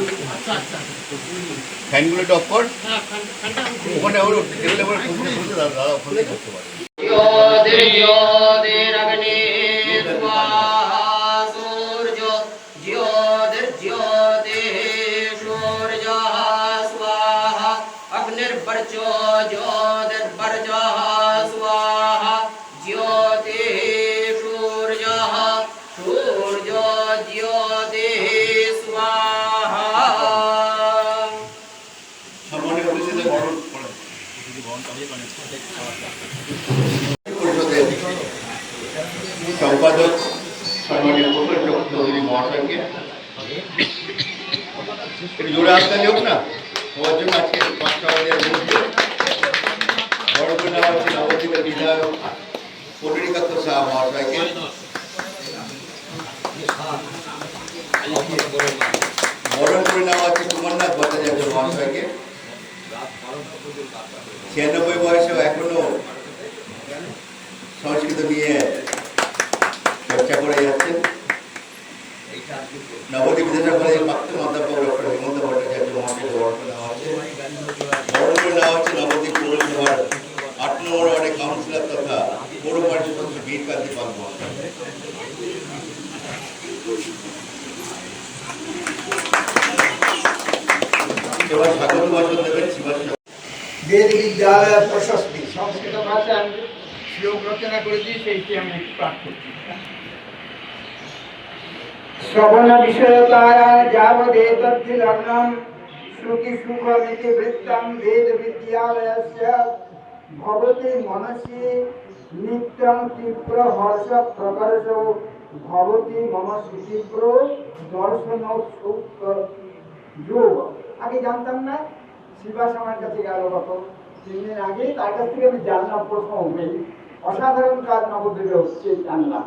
থেকে করতে পারো ফ্যানগুলো অফ কর। ওখানে ওর টেবিলে ওপরে দাদা দাদা করতে পারে জোরে হোক না? হওয়ার জন্য বিধায়ক পরিণিকান্ত শাহ মহাশয়কে। বরণ করে নেওয়া হচ্ছে ছিয়ানব্বই বয়সেও এখনও সংস্কৃত নিয়ে চর্চা করে যাচ্ছেন। নবদ্বীপ বিধানসভা কলেজের প্রাক্তন অধ্যাপক ডক্টর হেমন্ত ভট্টাচার্য মহাশয়কে বরণ করে নেওয়া হচ্ছে বরণ নেওয়া হচ্ছে নবদ্বীপ পৌরসভার আট নম্বর ওয়ার্ডের কাউন্সিলর তথা পৌর পরিষদ সদস্য বীর কান্তি পাল মহাশয় এবার স্বাগত ভাষণ দেবেন শিবাস বেদ বিদ্যালয় প্রশস্তি, সংস্কৃত ভাষায় আমি শ্লোক রচনা করেছি, সেইটি আমি পাঠ করছি। শ্রবণ বিষয়কারা যাবদেতদ্ধি লগ্নম শ্রুতি সুখমিতি বৃত্তম বেদ বিদ্যালয়স্য ভবতি মনসি নিত্যং তীব্র হর্ষ প্রকর্ষ। ভবতি মম সুতীব্র দর্শন যোগ। আগে জানতাম না শিবাস আমার কাছে গেল কখন? তিন আগে তার কাছ থেকে আমি জানলাম প্রথম অসাধারণ কাজ নবদ্বীপে হচ্ছে, জানলাম।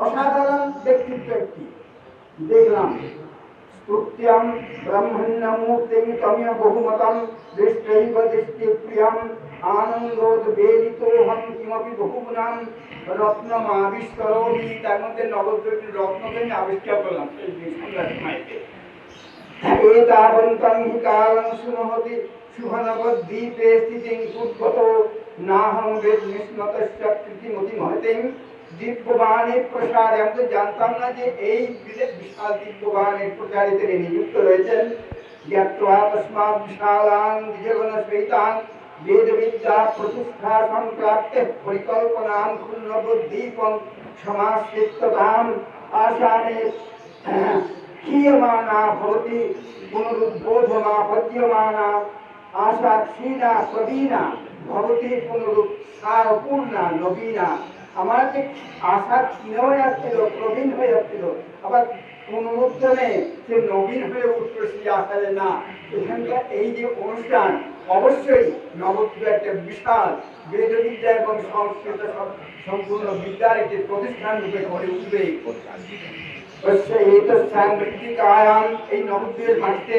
অসাধারণ ব্যক্তিত্ব একটি। দেখলাম, স্তোত্যাম ব্রহ্মণ্যমূর্তিং তমিয় বহুমতম দৃষ্টৈব দৃষ্টি প্রিয়াম আনন্দোদ্বেলিতোহম কিমপি বহুগুণাম রত্নম আবিষ্করণি তার মধ্যে নবদ্রবী রত্নকে আমি আবিষ্কার করলাম এতাবন্তাং হি কালং শুনহতি বেদ নিষ্ণতস্য কৃতিমতি দিব্যবাণীর প্রসারে, আমি তো জানতাম না যে এই বিশাল দিব্যবাণীর প্রচারে তিনি নিযুক্ত রয়েছেন। পুনরুৎসাহপূর্ণা নবীনা আমার যে আশা ক্ষীণ হয়ে যাচ্ছিল প্রবীণ হয়ে যাচ্ছিল আবার পুনরুত্থানে যে নবীন হয়ে উঠল সেই আশায় না। এখানকার এই যে অনুষ্ঠান, অবশ্যই নবদ্বীপ একটা বিশাল বেদবিদ্যা এবং সংস্কৃত সম্পূর্ণ বিদ্যার একটি প্রতিষ্ঠান রূপে গড়ে উঠবে। তস্য এতস্যাং মৃত্তিকায়াম এই নবদ্বীপের মাটিতে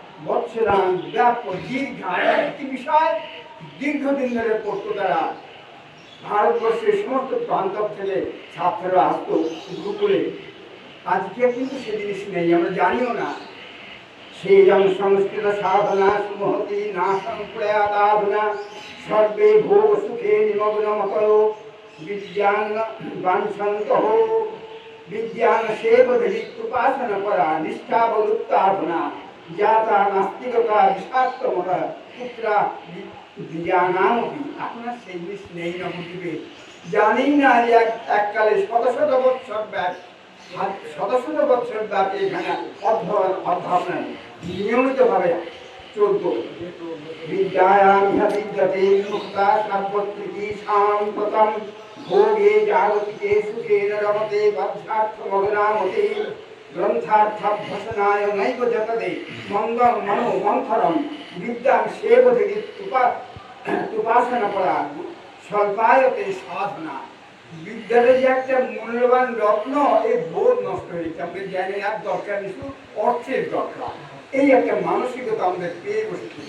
মৎস্যদান ব্যাপ দীর্ঘায় একটি বিষয়, দীর্ঘদিন ধরে পড়ত তারা ভারতবর্ষের সমস্ত প্রান্ত ছেলে, ছাত্ররা আসত গুরুকুলে আজকে কিন্তু সে জিনিস নেই, আমরা জানিও না। সে যেমন সংস্কৃত সাধনা সুমহতি না সংপ্রয়াতাধুনা সর্বে ভোগ সুখে নিমগ্ন মকর বিজ্ঞান বাঞ্ছন্ত বিজ্ঞান সেব কৃপা করা, নিষ্ঠা বলুত্তাধনা জাতা নাস্তিকতা বিশ্বাস্তমতা কুত্রা জ্ঞানামপি আপনার সেই জিনিস নেই নবদ্বীপে জানি না যে এককালে শত শত বৎসর ব্যাপ শত শত বৎসর ব্যাপী এখানে অধ্যয়ন নিয়মিতভাবে চলব বিদ্যায়াম বিদ্যাতে মুক্তা সর্বত্রিকি শান্ততম। ভোগে জাগতিকে সুখে রমতে গ্রন্থার্থাভ্যসনায় নৈব যতদে মন্দং মনো মন্থরম বিদ্যাং সেবতে উপাসনা করা স্বল্পায়তে সাধনা বিদ্যার যে একটা মূল্যবান রত্ন এই বোধ নষ্ট হয়ে গেছে আমাদের আর দরকার নেই শুধু অর্থের দরকার এই একটা মানসিকতা আমাদের পেয়ে বসেছে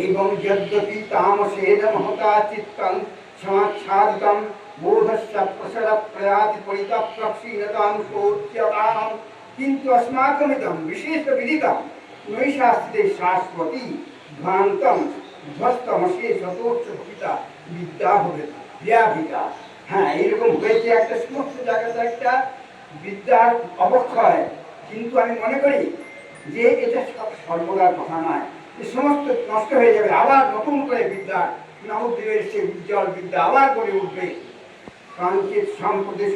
এবং যদ্যপি তামসেন মহতা চিত্তং সমাচ্ছাদিতং বোধস্য প্রসর প্রয়াতি পরিতপ্রক্ষীণতাং সোচ্যতাম কিন্তু अस्माकमिदं विशेषविदितं নৈশাস্ত্রে শাশ্বতী ভ্রান্তম ধ্বস্তমশেষতোচ্চভিতা বিদ্যা হবে ব্যাপিতা হ্যাঁ এরকম হয়েছে একটা সমস্ত জায়গাতে একটা বিদ্যার অবক্ষয় কিন্তু আমি মনে করি যে এটা সব- সর্বদার কথা নয় যে সমস্ত নষ্ট হয়ে যাবে আবার নতুন করে বিদ্যা নবদ্বীপের সে উজ্জ্বল বিদ্যা আবার গড়ে উঠবে কাঞ্চিত সম্প্রতি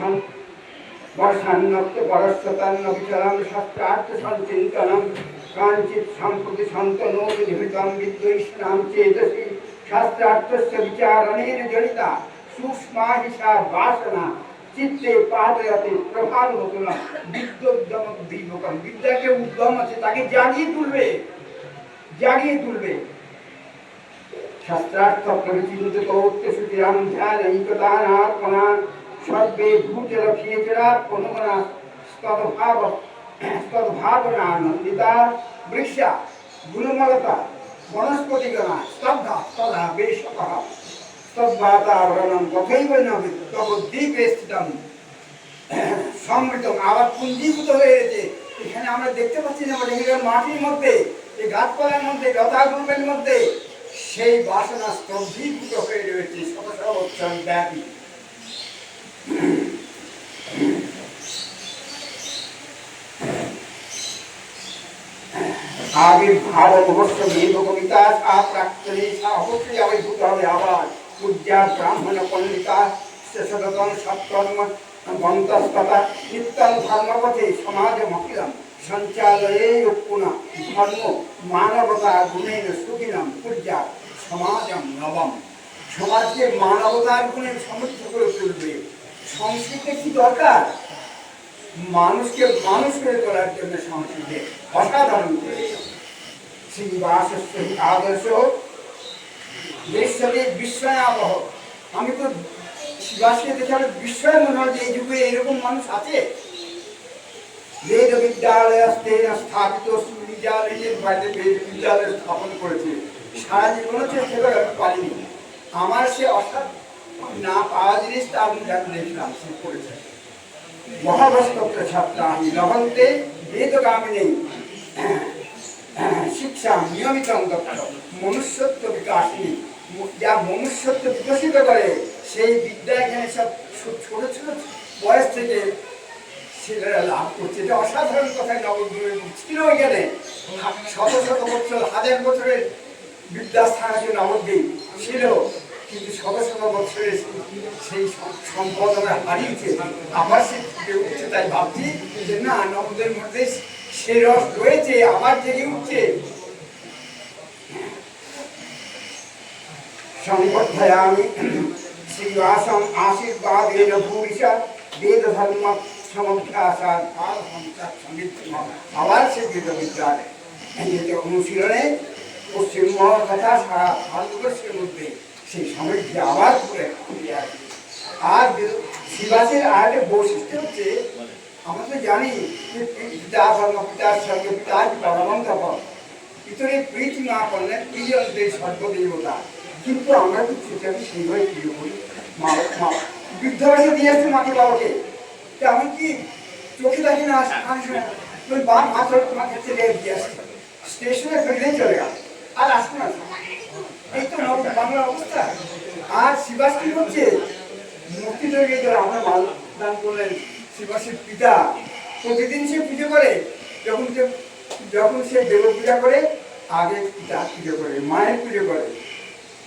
বর্ষান্নত্ব পরশ্বতান্ন বিচরণ শাস্ত্রার্থ সঞ্চিন্তনম। কাঞ্চিত সম্প্রতি সন্তনোবিধিমিতম বিদ্বৈষ্ণাম চেতসি। শাস্ত্রার্থস্য বিচারণেন জনিতা সুষ্মা হিসা বাসনা। চিত্তে পাদয়তে প্রভাবতুলম বিদ্যোদ্যম বিভোগম। বিদ্যাকে উদ্যম আছে, তাকে জাগিয়ে তুলবে। জাগিয়ে তুলবে। শাস্ত্রার্থ পরিচিন্তিত সুচিরাম ধ্যানৈকদানাত্মনা সর্বে ভূচরক্ষেচরা অনুগণা স্তদ্ভাব স্তদ্ভাবনানন্দিতা বৃক্ষা গুণমলতা বনস্পতিগণা স্তব্ধা তদা বেশকः তদ্বাতাবরণম তথৈব ন দ্বীপে স্থিতম সমৃদ্ধ আবার পুঞ্জীভূত হয়ে গেছে এখানে আমরা দেখতে পাচ্ছি মাটির মধ্যে গাছপালার মধ্যে, লতা গ্রুপের মধ্যে সেই বাসনা স্তম্ভীভূত হয়ে রয়েছে শত শত বৎসর ব্যাপী আবির্ভাব অবশ্য মেঘ কবিতা সা অবশ্যই আবির্ভূত হবে আবার। পূজ্যা ব্রাহ্মণ, পণ্ডিতা শেষদতন সৎকর্ম বন্তস্ততা নিত্যং ধর্মপথে সমাজ মহিলাম। পুনঃ ধর্ম, মানবতা গুণেন সুখিনম পূজ্যা, সমাজম নবম। সমাজকে মানবতার গুণে সমৃদ্ধ করে তুলবে। সংস্কৃতি কি দরকার? মানুষকে মানুষ করে তোলার জন্য সংস্কৃতি অসাধারণ। হি আদর্শ, দেশে বিস্ময়াবহ। আমি তো শিবাসকে দেখে আমার বিস্ময় মনে হয় যে এই যুগে এরকম মানুষ আছে। বেদ বিদ্যালয় স্থাপিত স্থাপিত বিদ্যালয়ের বাইরে বেদ বিদ্যালয় স্থাপন করেছে। সারা জীবন সেবার আমি পারিনি আমার সে অসাধ না পাওয়া জিনিসটা আমি দেখলাম, সে করেছে। মহাভাস্তব্য ছাত্রাণি লভন্তে বেদগামিনী শিক্ষা নিয়মিত মনুষ্যত্ব বিকাশিনী। যা মনুষ্যত্ব বিকশিত করে, সেই বিদ্যা এখানে সব ছোট ছোট বয়স থেকে ছেলেরা লাভ করছে। এটা অসাধারণ কথা নবদ্বীপে ছিল এখানে। শত শত বছর, হাজার বছরের বিদ্যাস্থান আছে নবদ্বীপ ছিল। কিন্তু শত শত বছরের সেই সম- সম্পদ আমরা হারিয়েছে। আবার সে উঠছে, তাই ভাবছি যে না নবদের মধ্যে সে রস রয়েছে আবার জেগে উঠছে। সম্বর্ধয়ামি শ্রীবাসম আশীর্বাদেন ভূরিষা বেদ ধর্ম সমভ্যাসাদ আবার সে বেদ বিদ্যালয় অনুশীলনে পশ্চিমবঙ্গ তথা সারা ভারতবর্ষের মধ্যে সেই সমৃদ্ধি আবার করে আসবে আর শিবাসের আর বৈশিষ্ট্য হচ্ছে আমরা তো জানি যে পিতা ধর্ম পিতার সঙ্গে পিতা পরমন্ত ভিতরে প্রীতি না করলে প্রিয় দেশ সর্বদেবতা কিন্তু আমরা তো সেটাকে সেইভাবে প্রিয় করি মা বৃদ্ধ বয়সে দিয়ে আসছে মাকে বাবাকে। তেমন কি চোখে দেখি না। ওই বা মা চলে তোমাকে ছেলে দিয়ে আসছে স্টেশনে ফেলেই চলে গেল। আর আসবে না। এই তো বাংলার অবস্থা। আর শিবাস কি করছে? মূর্তি তৈরি করে আমরা মাল দান করলেন শিবাসীর পিতা। প্রতিদিন সে পুজো করে, যখন সে যখন সে দেব পূজা করে, আগে পিতা পুজো করে, মায়ের পুজো করে।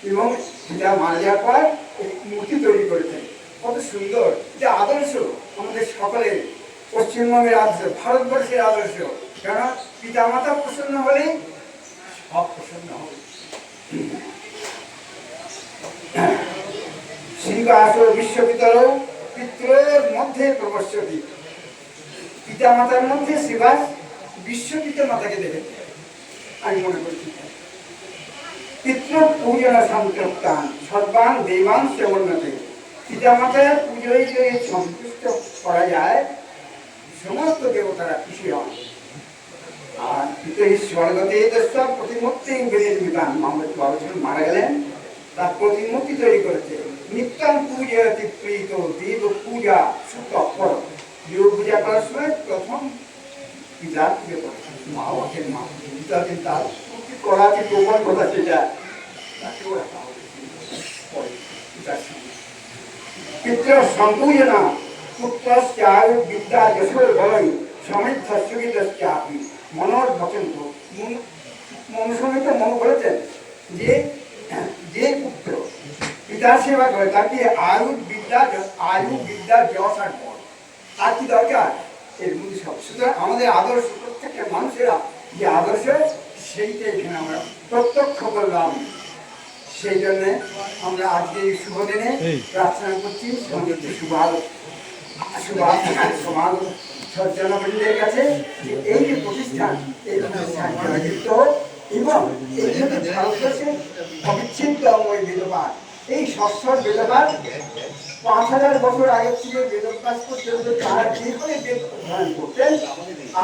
এবং পিতা মারা যাওয়ার পর মূর্তি তৈরি করেছেন কত সুন্দর। যে আদর্শ। আমাদের সকলে পশ্চিমবঙ্গের আদর্শ, ভারতবর্ষের আদর্শ। কেননা পিতা মাতা প্রসন্ন হলে সব প্রসন্ন হবে। শ্রীবাস বিশ্ববিদ্যালয় পিতৃর মধ্যে প্রবশ্যতি পিতা মাতার মধ্যে শ্রীবাস বিশ্ব পিতা মাতাকে দেখে। আমি মনে করছি। পিতৃ পূজন সন্তপ্তান সর্বান দেবান সেবন্নতে পিতা মাতার পুজোয় যদি সন্তুষ্ট করা যায়, সমস্ত দেবতারা খুশি হন। আর পিতরি স্বর্গতে সব প্রতিমূর্তি বেরিয়ে বিধান মোহাম্মদ বাবা যখন মারা গেলেন, তার প্রতিমূর্তি তৈরি করেছে। নিত্যাম পূজয়তি প্রীত দেব পূজা সুতপর দেব পূজা করার সময় প্রথম পিতা পুজো করে মা ওঠেন মা পিতা আছেন তার কি করা আছে গোপন কথা সেটা। তাকেও রাখা হবে। পিতার সঙ্গে পিতৃ সম্পূজনা পুত্রশ্চায়ু বিদ্যা যশোর বলয় সমৃদ্ধ সুবিধশ্চাপি মনোর বচন মনুসমিত মন বলেছেন যে যে পুত্র পিতার সেবা করে তাকে আয়ু বিদ্যা আয়ু বিদ্যা যশ আর বল আর কি দরকার এর মধ্যে সব সুতরাং আমাদের আদর্শ প্রত্যেকটা মানুষেরা যে আদর্শ সেইটা এখানে আমরা প্রত্যক্ষ করলাম সেই জন্য আমরা আজকে এই শুভ দিনে প্রার্থনা করছি সজ্জনবৃন্দের কাছে। এই যে প্রতিষ্ঠান এই প্রতিষ্ঠান জয়যুক্ত এবং এই জন্য ভারতবর্ষের এই সস্বর পাঁচ হাজার বছর আগে থেকে বেদপাঠ পর্যন্ত তারা যেভাবে বেদ অধ্যয়ন করতেন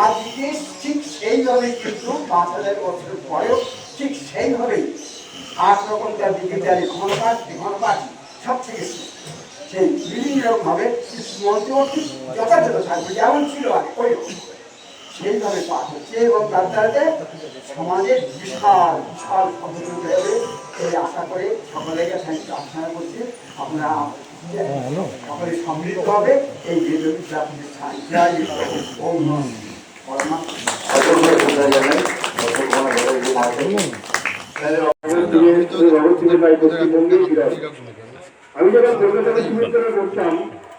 আজকে ঠিক সেইভাবে কিন্তু পাঁচ হাজার বছর পরেও ঠিক সেইভাবেই আট রকম তার ডিজিটালি ঘনপাঠ ঘনপাঠ সব থেকে। সেই বিভিন্ন রকমভাবে মন্ত্রবর্তী যথাযথ থাকবে, যেমন ছিল আগে, ওই। সেইভাবে পাঠ হচ্ছে এবং তার দ্বারাতে সমাজের বিশাল বিশাল সচেতনতা হবে এই আশা করে সকলের কাছে আমি প্রার্থনা করছি, আপনারা সকলে সমৃদ্ধ হবে। এই প্রতিষ্ঠান পরমাত্মা। আমি যখন কলকাতাতে চিকিৎসা করতাম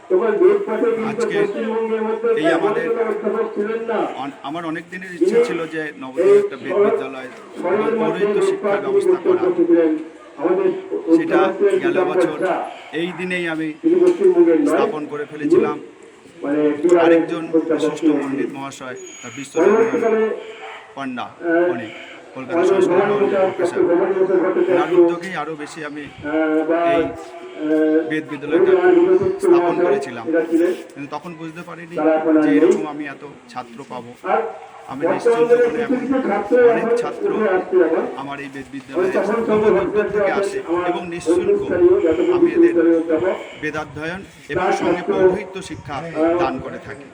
তখন দেশ পাশে কিন্তু আজকে পশ্চিমবঙ্গের মধ্যে এই আমাদের ছিলেন না। আমার অনেক দিনের ইচ্ছে ছিল যে নবদ্বীপ একটা বেদ বিদ্যালয় পৌরোহিত্য শিক্ষার ব্যবস্থা করা। সেটা গেল বছর। এই দিনেই আমি স্থাপন করে ফেলেছিলাম। মানে আরেকজন বিশিষ্ট পণ্ডিত মহাশয় তার বিশ্বনাথ পান্ডা উনি কলকাতা উদ্যোগেই আরও বেশি আমি এই বেদ বিদ্যালয়টা স্থাপন করেছিলাম কিন্তু তখন বুঝতে পারিনি যে এরকম আমি এত ছাত্র পাবো আমি নিশ্চিন্ত করে অনেক ছাত্র আমার এই বেদ বিদ্যালয়ে থেকে আসে এবং নিঃশুল্ক আমি এদের বেদাধ্যয়ন এবং সঙ্গে পৌরোহিত্য শিক্ষা দান করে থাকি।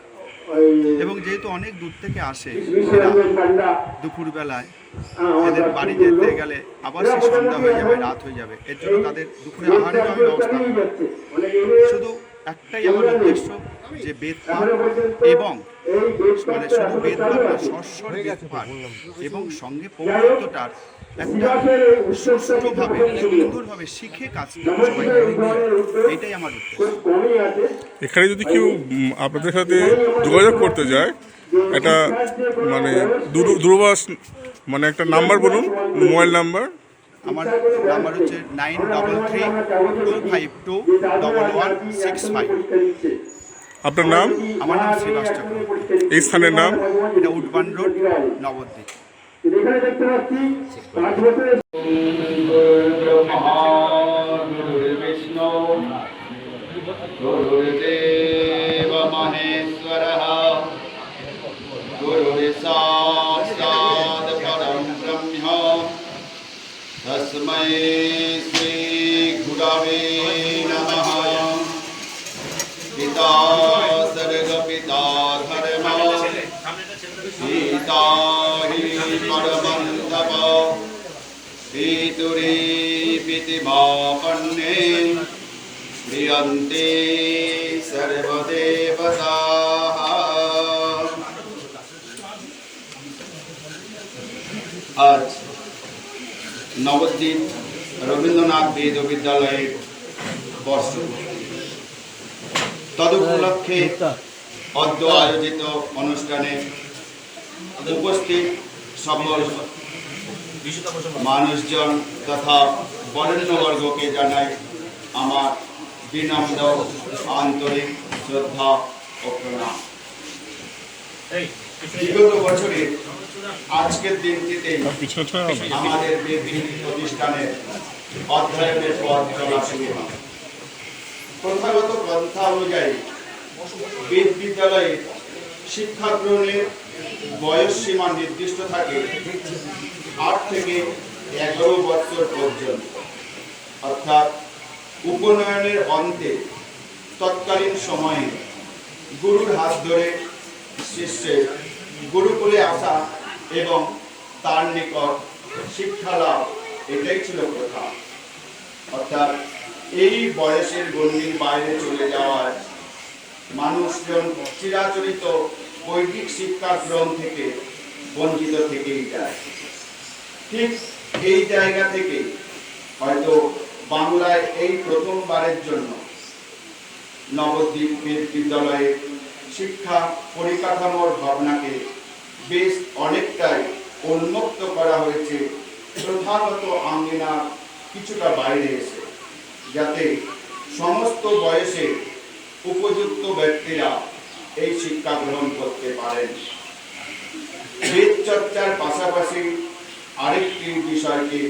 এবং যেহেতু অনেক দূর থেকে আসে এরা দুপুরবেলায় এদের বাড়ি যেতে গেলে আবার সে সন্ধ্যা হয়ে যাবে রাত হয়ে যাবে। এর জন্য তাদের দুপুরে আহারের আমি ব্যবস্থা শুধু একটাই আমার উদ্দেশ্য যে বেদ পাঠ এবং মানে শুধু বেদ পাঠ না বেদ পাঠ এবং সঙ্গে পৌরোহিত্যটার এখানে যদি কেউ আপনাদের সাথে যোগাযোগ করতে যায় একটা মানে দূর- দূরভাষ মানে একটা নাম্বার বলুন মোবাইল নাম্বার। আমার নাম্বার হচ্ছে nine double three two five two double one six five. আপনার নাম? আমার নাম শ্রীবাস এই স্থানের নাম? এটা উডবান রোড নবদ্বীপ। এখানে দেখতে পাচ্ছি পাঁচ বছরের বিষ্ণু মহেশ্বর পিতুরে পিতিমাপন্নে ক্রিয়ন্তে সর্বদেবতা আজ নবদ্বীপ রবীন্দ্রনাথ বেদ বিদ্যালয়ের বর্ষ তদুপলক্ষে অদ্য আয়োজিত অনুষ্ঠানে উপস্থিত সকল মানুষজন তথা বরেণ্যবর্গকে জানাই আমার বিনম্র আন্তরিক শ্রদ্ধা ও প্রণাম। বিগত বছরে আজকের দিনটিতে আমাদের বেদবিহীন প্রতিষ্ঠানের অধ্যয়নের পথ চলা শুরু হয়। প্রথাগত পন্থা অনুযায়ী বেদ বিদ্যালয়ে শিক্ষা গ্রহণের বয়স সীমা নির্দিষ্ট থাকে আট থেকে এগারো বছর পর্যন্ত। অর্থাৎ উপনয়নের অন্তে তৎকালীন সময়ে গুরুর হাত ধরে শিষ্যের গুরুকুলে আসা এবং তার নিকট শিক্ষা লাভ, এটাই ছিল প্রথা। অর্থাৎ এই বয়সের গণ্ডির বাইরে চলে যাওয়ায় মানুষজন চিরাচরিত বৈদিক শিক্ষা গ্রহণ থেকে বঞ্চিত থেকেই যায়। ঠিক এই জায়গা থেকে হয়তো বাংলায় এই প্রথমবারের জন্য নবদ্বীপ বিদ্যালয়ে শিক্ষা পরিকাঠামোর ভাবনাকে বেশ অনেকটাই উন্মুক্ত করা হয়েছে। প্রধানত আঙ্গিনা কিছুটা বাইরে এসে, যাতে সমস্ত বয়সে উপযুক্ত ব্যক্তিরা এই শিক্ষা গ্রহণ করতে পারেন। চর্চার পাশাপাশি আরেকটি বিষয়কে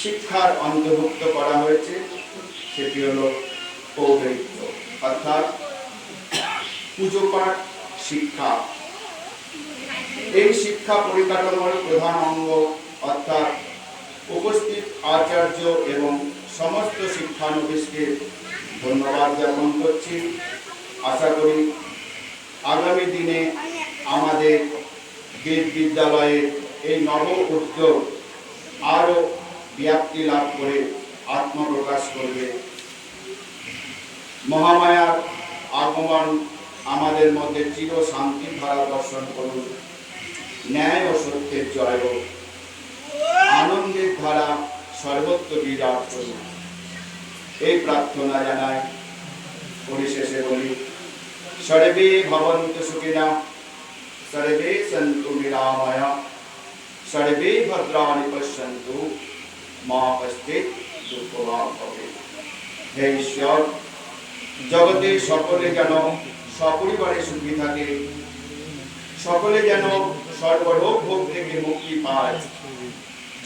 শিক্ষার অন্তর্ভুক্ত করা হয়েছে, সেটি হলো পৌরহিত্য, অর্থাৎ পুজো পাঠ শিক্ষা। এই শিক্ষা পরিকাঠামোর প্রধান অঙ্গ, অর্থাৎ উপস্থিত আচার্য এবং সমস্ত শিক্ষানবিশকে ধন্যবাদ জ্ঞাপন করছি। আশা করি আগামী দিনে আমাদের বেদ বিদ্যালয়ের এই নব উদ্যোগ আরও ব্যাপ্তি লাভ করে আত্মপ্রকাশ করবে। মহামায়ার আগমন আমাদের মধ্যে চির শান্তির ধারা দর্শন করুন। ন্যায় ও সত্যের জয় হোক। আনন্দের ধারা সর্বত্র বিরাট করুন। এই প্রার্থনা জানায় পরিশেষে বলি সর্বে ভবন্তু সুখিনা সর্বে সন্তু নিরাময়া সর্বে ভদ্রাণি পশ্যন্তু মা কষ্টিত দুঃখভাগ হবে হে ঈশ্বর জগতে সকলে যেন সপরিবারে সুখী থাকে। সকলে যেন সর্বরোগ ভোগ থেকে মুক্তি পায়।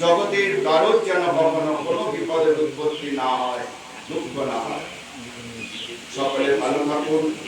জগতের কারোর যেন কখনো কোনো বিপদের উৎপত্তি না হয়, দুঃখ না হয়। সকলে ভালো থাকুন।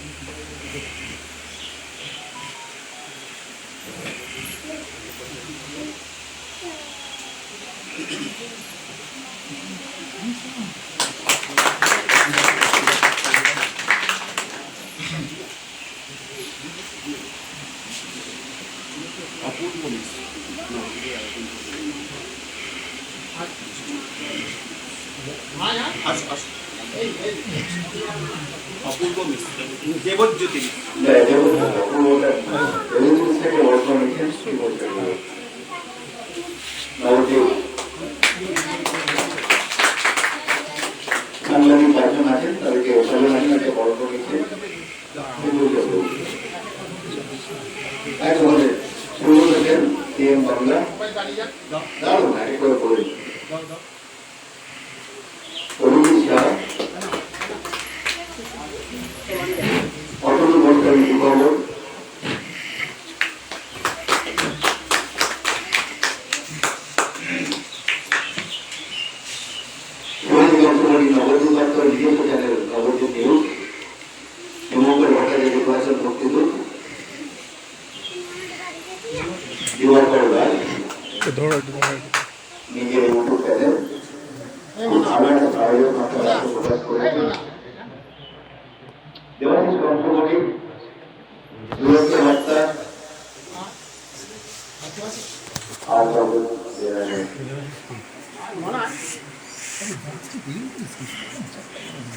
いいんですけど、高いのちゃったからな。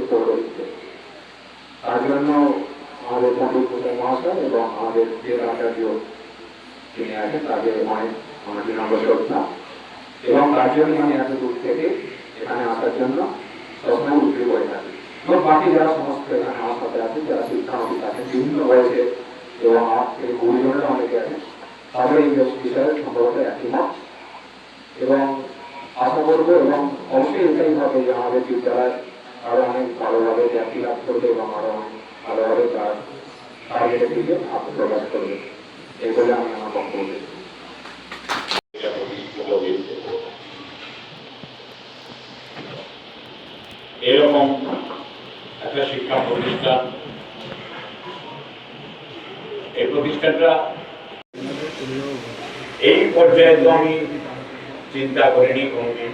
সাথে রয়েছে পৌরহিত্য তার জন্য আমাদের পণ্ডিত প্রসাদ মহাশয় এবং আমাদের বেদ আচার্য তিনি আছেন তাদের অনেক আমার বিনম্র শ্রদ্ধা এবং তার জন্য আমি এত দূর থেকে এখানে আসার জন্য সবসময় উদ্যোগ হয়ে থাকি এবং বাকি যারা সমস্ত এখানে আমার সাথে আছেন যারা শিক্ষানবিদ আছেন বিভিন্ন বয়সে এবং আমার থেকে গুরুজনেরা অনেকে আছেন তাদের এই বিষয়ে সম্ভবত একই মত এবং আশা করব এবং অবশ্যই এটাই হবে যে আমাদের বিদ্যালয় আরও অনেক ভালোভাবে জ্ঞাতি লাভ করবে এবং আরও অনেক ভালোভাবে তার টার্গেটের দিকে আত্মপ্রকাশ করবে। এই বলে আমি আমার বক্তব্য এরকম একটা শিক্ষা প্রতিষ্ঠান, এই প্রতিষ্ঠানটা এই পর্যায়ে তো আমি চিন্তা করিনি, কোনোদিন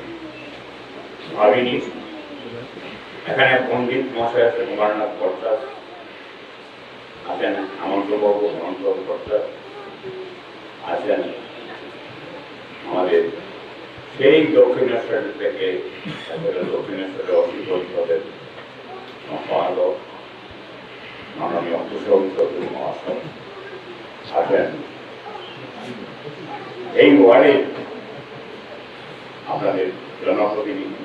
ভাবিনি। এখানে পণ্ডিত মহাশয় আছেন কুমারনাথ ভট্টাচ আছেন আমন্ত্রবাবু হেমন্তবাবু ভট্টাচ আছেন। আমাদের সেই দক্ষিণেশ্বর থেকে একেবারে দক্ষিণেশ্বরের অসুবিধের সম্পাদক মাননীয় কুশল মহাশয় আছেন। এই ওয়ার্ডে আপনাদের জনপ্রতিনিধি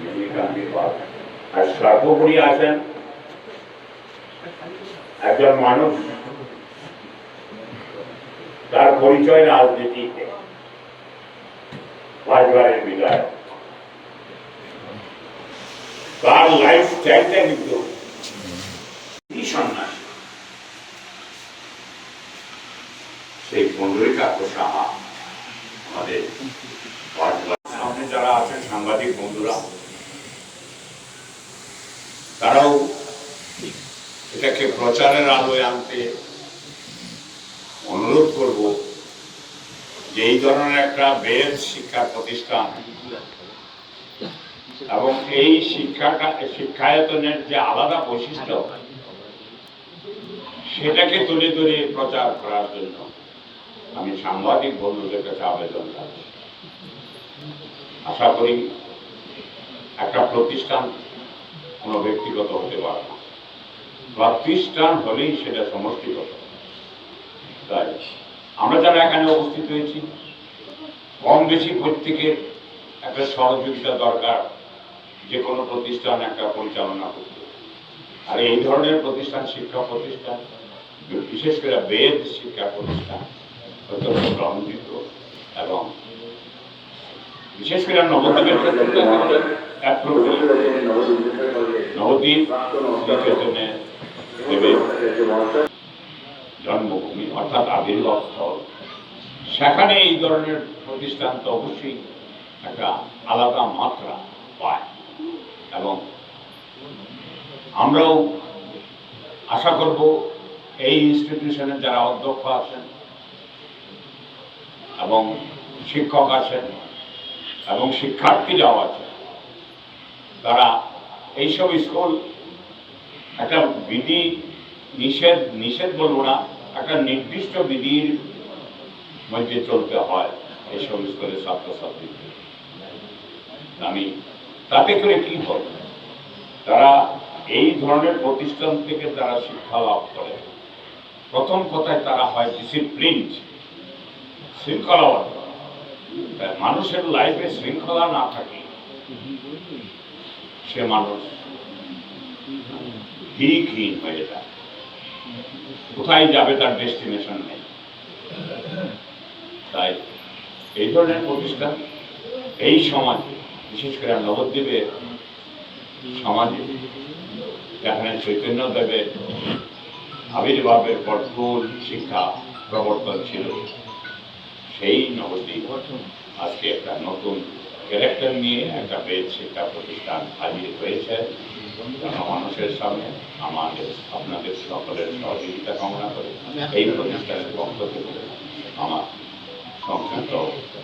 রজনীকান্তি পাল। আর সর্বোপরি আছেন একজন মানুষ। তার পরিচয় রাজনীতিতে। পাঁচবারের বিধায়ক। তার লাইফ স্টাইলটা কিন্তু কি সন্ন্যাস সেই পণ্ডরিকাক্ষ সাহা আমাদের পাঁচবার সামনে যারা আছেন সাংবাদিক বন্ধুরা তারাও এটাকে প্রচারের আলোয় আনতে অনুরোধ করব যে এই ধরনের একটা বেদ শিক্ষা প্রতিষ্ঠান এবং এই শিক্ষাটা, শিক্ষায়তনের যে আলাদা বৈশিষ্ট্য, সেটাকে তুলে ধরে প্রচার করার জন্য আমি সাংবাদিক বন্ধুদের কাছে আবেদন রাখছি আশা করি একটা প্রতিষ্ঠান কোনো ব্যক্তিগত হতে পারে না। প্রতিষ্ঠান হলেই সেটা সমষ্টিগত তাই আমরা যারা এখানে উপস্থিত হয়েছি, কম বেশি প্রত্যেকের একটা সহযোগিতা দরকার, যে কোনো প্রতিষ্ঠান একটা পরিচালনা করতে আর এই ধরনের প্রতিষ্ঠান, শিক্ষা প্রতিষ্ঠান, বিশেষ করে বেদ শিক্ষা প্রতিষ্ঠান অত্যন্ত গ্রহণযোগ্য এবং বিশেষ করে নবদ্বীপের ক্ষেত্রে। নবদ্বীপ শ্রী চৈতন্য জন্মভূমি, অর্থাৎ আবির্ভাব সেখানে এই ধরনের প্রতিষ্ঠান তো অবশ্যই একটা আলাদা মাত্রা পায়। এবং আমরাও আশা করব এই ইনস্টিটিউশনের যারা অধ্যক্ষ আছেন এবং শিক্ষক আছেন এবং শিক্ষার্থীরাও আছে তারা এইসব স্কুল একটা বিধি নিষেধ নিষেধ বলব না, একটা নির্দিষ্ট বিধির মধ্যে চলতে হয় এইসব স্কুলের ছাত্রছাত্রীদের। আমি তাতে করে কি হবে তারা এই ধরনের প্রতিষ্ঠান থেকে তারা শিক্ষা লাভ করে। প্রথম কথায় তারা হয় ডিসিপ্লিন শৃঙ্খলাবদ্ধ মানুষের লাইফে শৃঙ্খলা না থাকে, সে মানুষ। দিকহীন হয়ে যায়। কোথায় যাবে তার ডেস্টিনেশন নেই। তাই এই ধরনের প্রতিষ্ঠান এই সমাজে, বিশেষ করে নবদ্বীপের সমাজে, যেখানে চৈতন্য দেবের আবির্ভাবের পর ভুল শিক্ষা প্রবর্তন ছিল, সেই নবদ্বীপ আজকে একটা নতুন ক্যারেক্টার নিয়ে একটা বেদ শিক্ষা প্রতিষ্ঠান হাজির হয়েছে। মানুষের সামনে আমাদের, আপনাদের সকলের সহযোগিতা কামনা করে এই প্রতিষ্ঠানের পক্ষ থেকে আমার সংক্ষিপ্ত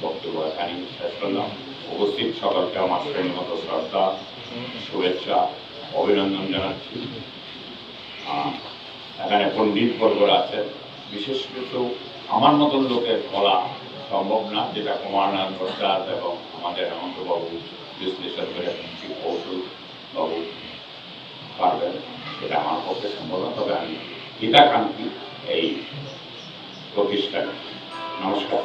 বক্তব্য এখানে শেষ করলাম। উপস্থিত সকলকে আমার শ্রেণীমত শ্রদ্ধা, শুভেচ্ছা, অভিনন্দন জানাচ্ছি। এখানে পণ্ডিত বর্গরা আছেন বিশেষ কিছু আমার মতন লোকের বলা সম্ভব না, যেটা কুমারনাথ ভট্টাচার্য এবং আমাদের হেমন্তবাবু বিশ্লেষণ করে কি কৌশল বাবু পারবেন সেটা আমার পক্ষে সম্ভব তবে আমি হিতাকাঙ্ক্ষী এই প্রতিষ্ঠান নমস্কার